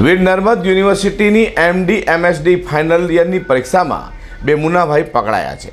વીર નર્મદ યુનિવર્સિટીની MD MSD final યરની પરીક્ષામાં બે મુનાભાઈ પકડાયા છે.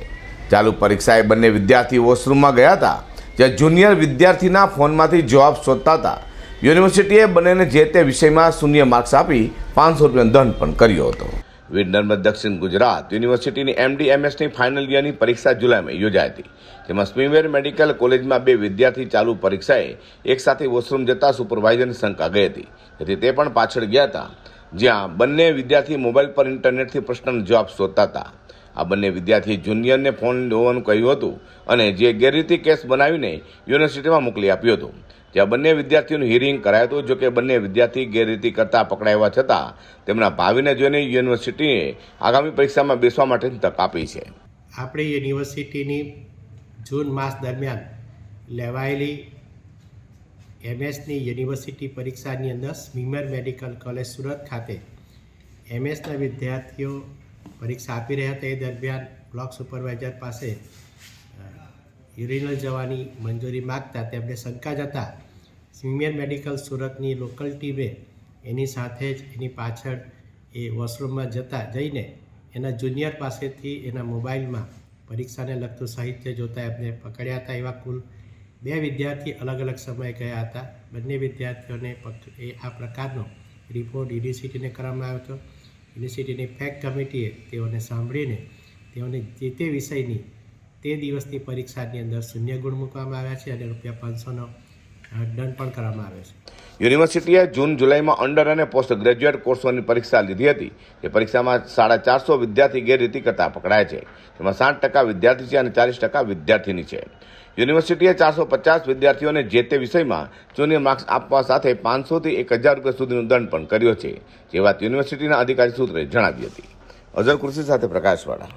ચાલુ પરીક્ષાએ બંને વિદ્યાર્થી વોશરૂમમાં ગયા હતા, જ્યાં જુનિયર વિદ્યાર્થીના ફોનમાંથી જવાબ શોધતા હતા. યુનિવર્સિટીએ બંનેને જે તે વિષયમાં શૂન્ય માર્ક્સ આપી પાંચસો રૂપિયાનો દંડ પણ કર્યો હતો. વીર દક્ષિણ ગુજરાત યુનિવર્સિટીની એમડી એમએસની ફાઇનલ યરની પરીક્ષા જુલાઈમાં યોજાઈ હતી. જેમાં સ્મીવેર મેડિકલ કોલેજમાં બે વિદ્યાર્થી ચાલુ પરીક્ષાએ એકસાથે વોશરૂમ જતા સુપરવાઇઝરની શંકા ગઈ હતી. તેથી તે પણ પાછળ ગયા હતા. જ્યાં બંને વિદ્યાર્થી મોબાઈલ પર ઇન્ટરનેટથી પ્રશ્નનો જવાબ શોધતા હતા. આ બંને વિદ્યાર્થી જુનિયરને ફોન હોવાનું કહ્યું હતું અને જે ગેરરીતિ કેસ બનાવીને યુનિવર્સિટીમાં મોકલી આપ્યું હતું. જ્યાં બંને વિદ્યાર્થીઓનું હિયરિંગ કરાયું હતું, જોકે બંને વિદ્યાર્થી ગેરરીતિ કરતા પકડાયા છતાં તેમના ભાવિને જોઈને યુનિવર્સિટીએ આગામી પરીક્ષામાં બેસવા માટેની તક આપી છે. આપણી યુનિવર્સિટીની જૂન માસ દરમિયાન લેવાયેલી એમએસની યુનિવર્સિટી પરીક્ષાની અંદર સ્મીમર મેડિકલ કોલેજ સુરત ખાતે એમએસના વિદ્યાર્થીઓ પરીક્ષા આપી રહ્યા હતા એ દરમિયાન બ્લોક સુપરવાઇઝર પાસે યુરિનલ જવાની મંજૂરી માગતા તેમને શંકા જતા સિમિયર મેડિકલ સુરતની લોકલ ટીમે એની સાથે જ એની પાછળ એ વોશરૂમમાં જતા જઈને એના જુનિયર પાસેથી એના મોબાઈલમાં પરીક્ષાને લગતું સાહિત્ય જોતા એમને પકડ્યા હતા એવા કુલ બે વિદ્યાર્થી અલગ અલગ સમયે ગયા હતા. બંને વિદ્યાર્થીઓને એ આ પ્રકારનો રિપોર્ટ યુનિવર્સિટીને કરવામાં આવ્યો હતો. યુનિવર્સિટીની ફેક કમિટીએ તેઓને સાંભળીને તેઓને જે તે વિષયની તે દિવસની પરીક્ષાની અંદર શૂન્ય ગુણ મૂકવામાં આવ્યા છે અને રૂપિયા પાંચસોનો દંડ પણ કરવામાં આવે છે. યુનિવર્સિટીએ જૂન, જુલાઈમાં અંડર અને પોસ્ટ ગ્રેજ્યુએટ કોર્સોની પરીક્ષા લીધી હતી. તે પરીક્ષામાં સાડા ચારસો વિદ્યાર્થી ગેરરીતિ કરતા પકડાય છે. તેમાં સાઠ ટકા વિદ્યાર્થી છે અને ચાલીસ ટકા વિદ્યાર્થીની છે. યુનિવર્સિટીએ ચારસો પચાસ વિદ્યાર્થીઓને જે તે વિષયમાં જૂનિયર માર્ક્સ આપવા સાથે પાંચસોથી એક હજાર રૂપિયા સુધીનો દંડ પણ કર્યો છે. જે વાત યુનિવર્સિટીના અધિકારી સૂત્રે જણાવી હતી. અઝર કૃષિ સાથે પ્રકાશવાળા.